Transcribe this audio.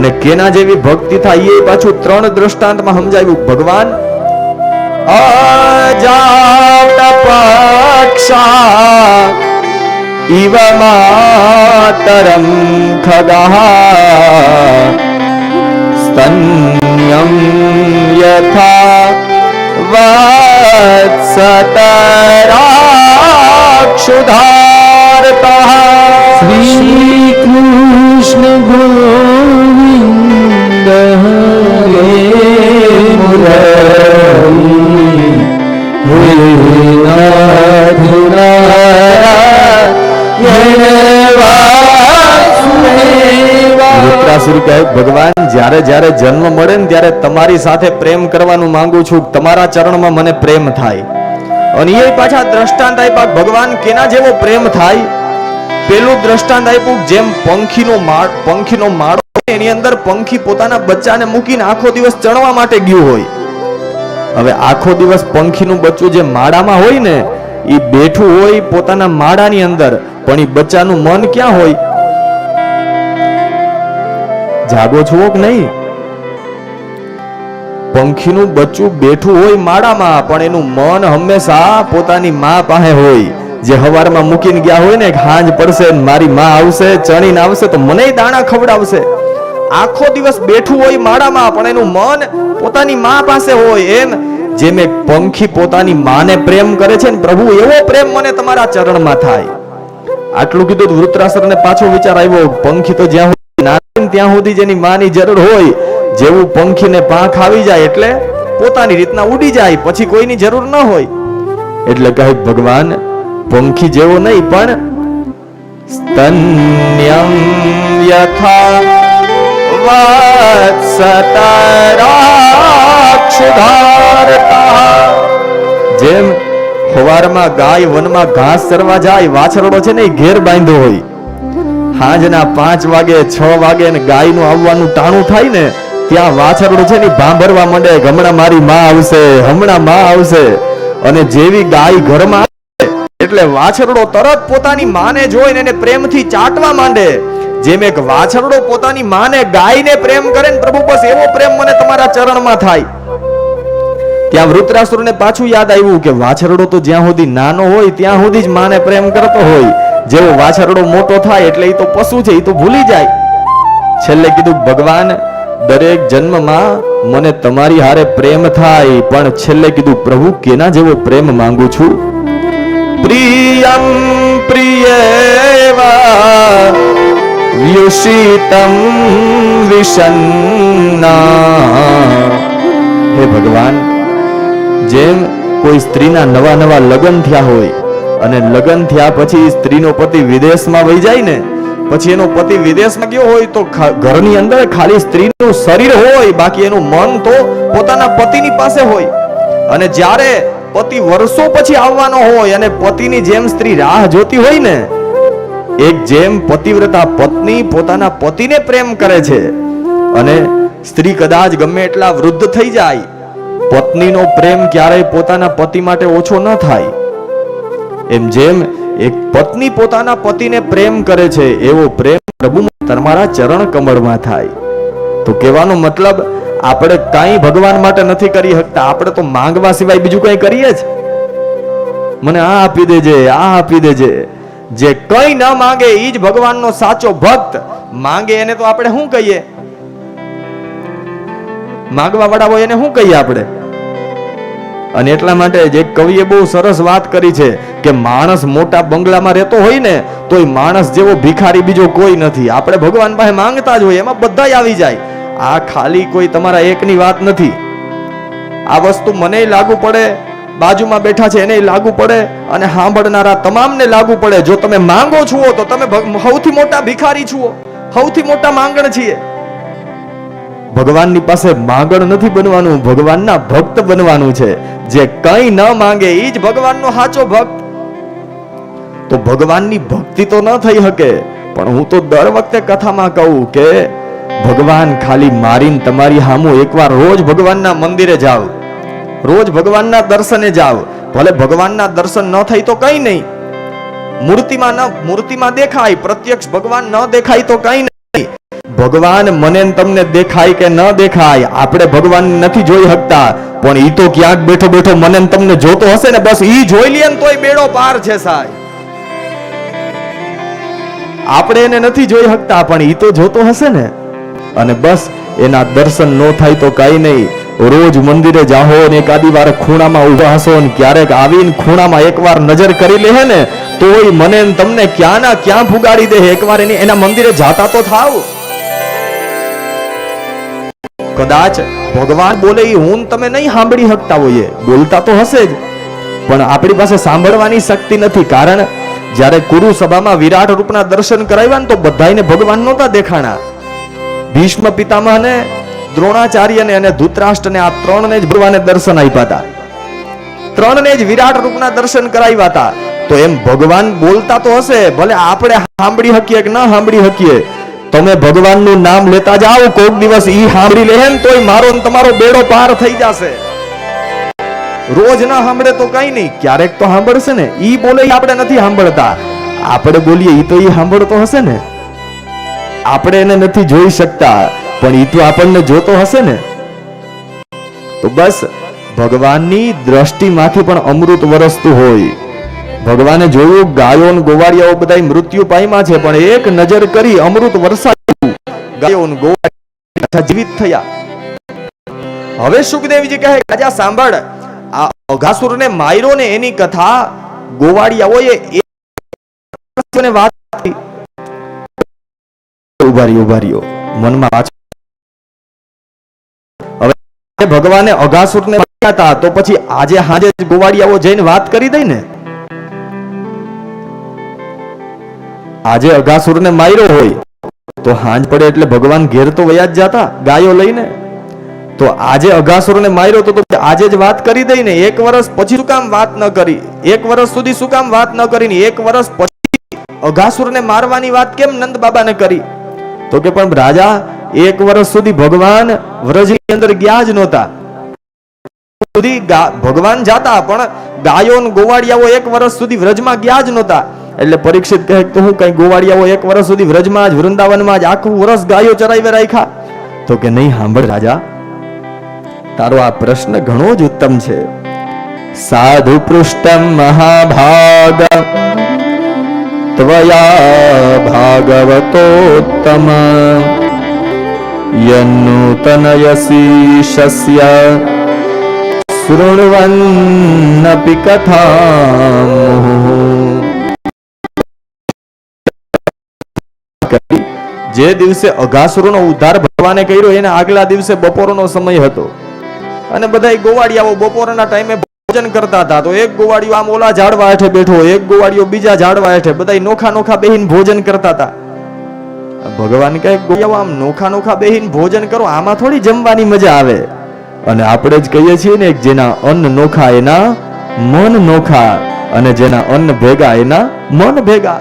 અને કેના જેવી ભક્તિ થાય એ પાછું ત્રણ દ્રષ્ટાંતમાં સમજાવ્યું ભગવાન અજાત પક્ષા ઇવ માતરમ ખગા, સ્તન્યમ યથા વત્સતરાક્ષુધારતા. શ્રી કૃષ્ણ ગોવિંદ જ્યારે જન્મ મળે ને ત્યારે તમારી સાથે પ્રેમ કરવાનું માંગુ છું. તમારા ચરણમાં મને પ્રેમ થાય. અને એ પાછા દ્રષ્ટાંત આપ્યા, ભગવાન કેના જેવો પ્રેમ થાય? પેલું દ્રષ્ટાંત આપ્યું, જેમ પંખીનો માળ પંખીનો માળો એની અંદર પંખી પોતાના બચ્ચાને મૂકીને આખો દિવસ ચણવા માટે ગયું હોય. હવે આખો દિવસ પંખીનું બચ્ચું જે માળામાં હોય ને એ બેઠું હોય પોતાના માળાની અંદર. પણ એ બચ્ચાનું મન ક્યાં હોય? જાગો છો કે નહીં? પંખીનું બચ્ચું બેઠું હોય માળામાં, પણ એનું મન હંમેશા પોતાની માં પાસે હોય. જે હવારમાં મૂકીને ગયા હોય ને હાંજ પડશે મારી માં આવશે, ચણીને આવશે, તો મને દાણા ખવડાવશે. આખો દિવસ બેઠું હોય માળામાં, પણ એનું મન પોતાની માં પાસે હોય એમ. જેમ એક પંખી પોતાની માને પ્રેમ કરે છે ને પ્રભુ, એવો પ્રેમ મને તમારા ચરણમાં થાય. આટલું કીધું તો વૃત્રાસરને પાછો વિચાર આવ્યો, પંખી તો જ્યાં નાની ત્યાં સુધી જેની માની જરૂર હોય, જેવું પંખીને પાંખ આવી જાય એટલે પોતાની રીતના ઉડી જાય, પછી કોઈની જરૂર ન હોય. એટલે કહે ભગવાન, પંખી જેવો નહીં, પણ સ્તન્યમ યથા જેમ હવારમાં ગાય વનમાં ઘાસ ચરવા જાય, વાછરડો છે ને ઘેર બાંધ્યો હોય. સાંજના પાંચ વાગે, છ વાગે ને ગાયનું આવવાનું ટાણું થાય ને, ત્યાં વાછરડું છે ને ભાંભરવા માંડે, હમણાં મારી માં આવશે, હમણાં માં આવશે. અને જેવી ગાય ઘરમાં એટલે વાછરડો તરત પોતાની માને જોઈને એને પ્રેમથી ચાટવા માંડે. જેમ એક વાછરડો પોતાની માને ગાયને પ્રેમ કરે ને પ્રભુ બસ એવો પ્રેમ મને તમારા ચરણમાં થાય. ત્યાં વૃત્રાસુરને પાછું યાદ આવ્યું કે વાછરડો તો જ્યાં સુધી નાનો હોય, ત્યાં સુધી જ માને પ્રેમ કરતો હોય. જેવો વાછરડો મોટો થાય એટલે એ તો પશુ છે એ તો ભૂલી જાય. છેલ્લે કીધું, ભગવાન, દરેક જન્મમાં મને તમારી હારે પ્રેમ થાય, પણ છેલ્લે કીધું, પ્રભુ, કેના જેવો પ્રેમ માંગુ છું? પ્રિયમ, પ્રિયેવા વિષન્ના. હે ભગવાન, જેમ કોઈ સ્ત્રીના નવા નવા લગ્ન થયા હોય અને લગ્ન થયા પછી સ્ત્રીનો પતિ વિદેશમાં વહી જાય ને, પછી એનો પતિ વિદેશમાં ગયો હોય તો ઘરની અંદર ખાલી સ્ત્રીનું શરીર હોય, બાકી એનું મન તો પોતાના પતિની પાસે હોય. અને જ્યારે પતિ વર્ષો પછી આવવાનો હોય અને પતિની જેમ સ્ત્રી રાહ જોતી હોય ને, એક જેમ પતિવ્રતા પત્ની પોતાના પતિને પ્રેમ કરે છે. અને સ્ત્રી કદાચ ગમે એટલા વૃદ્ધ થઈ જાય, પત્નીનો પ્રેમ ક્યારેય પોતાના પતિ માટે ઓછો ન થાય. એમ જેમ એક પત્ની પોતાના પતિને પ્રેમ કરે છે, એવો પ્રેમ પ્રભુ તમારા ચરણ કમળમાં થાય. તો કહેવાનો મતલબ, આપણે કાંઈ ભગવાન માટે નથી કરી શકતા, આપણે તો માંગવા સિવાય બીજું કંઈ કરીએ જ. મને આ આપી દેજે, આ આપી દેજે. જે કંઈ ન માંગે એ જ ભગવાનનો સાચો ભક્ત. માંગે એને તો આપણે શું કહીએ? માંગવા વાળા હોય એને શું કહીએ આપણે? અને એટલા માટે જે કવિએ બહુ સરસ વાત કરી છે કે માણસ મોટા બંગલામાં રહેતો હોય ને, તોય માણસ જેવો ભિખારી બીજો કોઈ નથી. આપણે ભગવાન પાસે માંગતા જ હોય એમાં બધાય આવી જાય. આ ખાલી કોઈ તમારા એકની વાત નથી. આ વસ્તુ મને લાગુ પડે, બાજુમાં બેઠા છે એને લાગુ પડે, અને સાંભળનારા તમામને લાગુ પડે. જો તમે માંગો છો, તો તમે સૌથી મોટા ભિખારી છો. સૌથી મોટા માંગણ છીએ. ભગવાનની પાસે માંગણ નથી બનવાનું, ભગવાનના ભક્ત બનવાનું છે. જે કંઈ ન માંગે એ જ ભગવાનનો સાચો ભક્ત. તો ભગવાનની ભક્તિ તો ન થઈ શકે, પણ હું તો દર વખતે કથામાં કહું કે, ભગવાન ખાલી મારીને તમારી સામું એકવાર રોજ ભગવાનના મંદિરે જાઓ. રોજ ભગવાનના દર્શને જાઓ. ભલે ભગવાનના દર્શન ન થાય તો કંઈ નહીં. મૂર્તિમાં ન, મૂર્તિમાં દેખાય, પ્રત્યક્ષ ભગવાન ન દેખાય તો કંઈ નહીં ભગવાન મને તમને દેખાય કે ન દેખાય? આપણે ભગવાન નથી જોઈ શકતા. પણ ઈ તો ક્યાંક બેઠો બેઠો મને તમને જોતો હશે ને, બસ ઈ જોઈ લે ને તોય બેડો પાર છે સાહેબ. આપણે એને નથી જોઈ શકતા, પણ ઈ તો જોતો હશે ને. અને બસ એના દર્શન ન થાય તો કઈ નહીં. રોજ મંદિરે જાહો ને એકાદી વાર ખૂણામાં ઊભા હશો ને ક્યારેક આવીને ખૂણામાં એકવાર નજર કરી લે ને, તોય મને તમને ક્યાં ના ક્યાં ફુગાડી દે એકવાર એની એના મંદિરે જાતા તો થાવ. કદાચ ભગવાન બોલે એ હું ને તમે નહીં સાંભળી શકતા હોઈએ. બોલતા તો હશે જ. પણ આપણી પાસે સાંભળવાની શક્તિ નથી. કારણ જ્યારે કુરુ સભામાં વિરાટ રૂપના દર્શન કરાવ્યા ને તો બધાને ભગવાન નહોતા દેખાણા. ભીષ્મ પિતામહને, દ્રોણાચાર્યને અને ધૂતરાષ્ટ્રને આ ત્રણને જ ભગવાને દર્શન આપ્યા હતા. ત્રણને જ વિરાટ રૂપના દર્શન કરાવ્યા હતા. તો એમ ભગવાન બોલતા તો હશે. ભલે આપણે સાંભળી શકીએ કે ન સાંભળી શકીએ. તમે ભગવાનનું નામ લેતા જાઓ કોઈક દિવસ ઈ સાંભળી લે ને તોય મારો તમારો બેડો પાર થઈ જશે. રોજ ના સાંભળે તો કઈ નહીં, ક્યારેક તો સાંભળશે ને, ઈ બોલે આપણે નથી સાંભળતા. આપણે બોલીએ ઈ તો ઈ સાંભળતો હશે ને. આપણે એને નથી જોઈ શકતા, પણ ઈ તો આપણને જોતો હશે ને. તો બસ, ભગવાનની દ્રષ્ટિમાંથી પણ અમૃત વરસતું હોય. ભગવાને જોયું, ગાયો ને ગોવાળિયાઓ બધા મૃત્યુ પામ્યા છે, પણ એક નજર કરી અમૃત વરસાદ ગાયો ગોવાળિયા જીવિત થયા. હવે સુખદેવજી કહે, રાજા, સાંભળ. આ અઘાસુર ને માર્યો ને એની કથા ગોવાળિયાઓએ વાત ઉભારી ઊભા રહ્યો ઊભા રહ્યો મનમાં પાછું. હવે ભગવાને અઘાસુરને ને તો પછી આજે હાજે ગોવાળિયાઓ જઈને વાત કરી દઈ ને? આજે અઘાસુરને માર્યો હોય, તો હાંજ પડે એટલે ભગવાન ઘેર તો વયા જ જાતા, ગાયો લઈને. તો આજે અઘાસુરને માર્યો તો આજે જ વાત કરી દઈ ને, એક વર્ષ પછી શું કામ વાત ન કરી? એક વર્ષ સુધી શું કામ વાત ન કરી ને, એક વર્ષ પછી અઘાસુરને મારવાની વાત કેમ નંદ બાબાને કરી? તો કે પણ રાજા, એક વર્ષ સુધી ભગવાન વ્રજની અંદર ગયા જ નહોતા. સુધી ભગવાન જાતા, પણ ગાયો ગોવાળિયાઓ એક વર્ષ સુધી વ્રજમાં ગયા જ નહોતા. એટલે પરીક્ષિત કહે કે હું કઈ ગોવાળિયાઓ એક વર્ષ સુધી વ્રજમાં જ, વૃંદાવનમાં જ, આખું વર્ષ ગાયો ચરાવી રાખ્યા. તો કે નહીં, સાંભળ રાજા, તારો આ પ્રશ્ન ઘણો જ ઉત્તમ છે. સાધુ પૃષ્ઠમ મહાભાગ, ત્વયા ભાગવતોત્તમ યન્નૂતનયસી શસ્ય શૃણવન્નપી કથામ જે દિવસે અઘાસુરનો ઉદ્ધાર ભગવાને કર્યો, એના આગલા દિવસે બપોરનો સમય હતો. અને બધા ગોવાળિયાઓ બપોરના ટાઈમે ભોજન કરતા હતા. તો એક ગોવાળિયો આમ ઓલા ઝાડવા હેઠે બેઠો એક ગોવાળિયો બીજા ઝાડવા હેઠે બધા નોખા નોખા બેહીન ભોજન કરતા હતા. ભગવાન કહે, ગોવાળિયાઓ, આમ નોખા નોખા બેહીન ભોજન કરો, આમાં થોડી જમવાની મજા આવે. અને આપણે જ કહીએ છીએ ને જેના અન્ન નોખા એના મન નોખા, અને જેના અન્ન ભેગા એના મન ભેગા.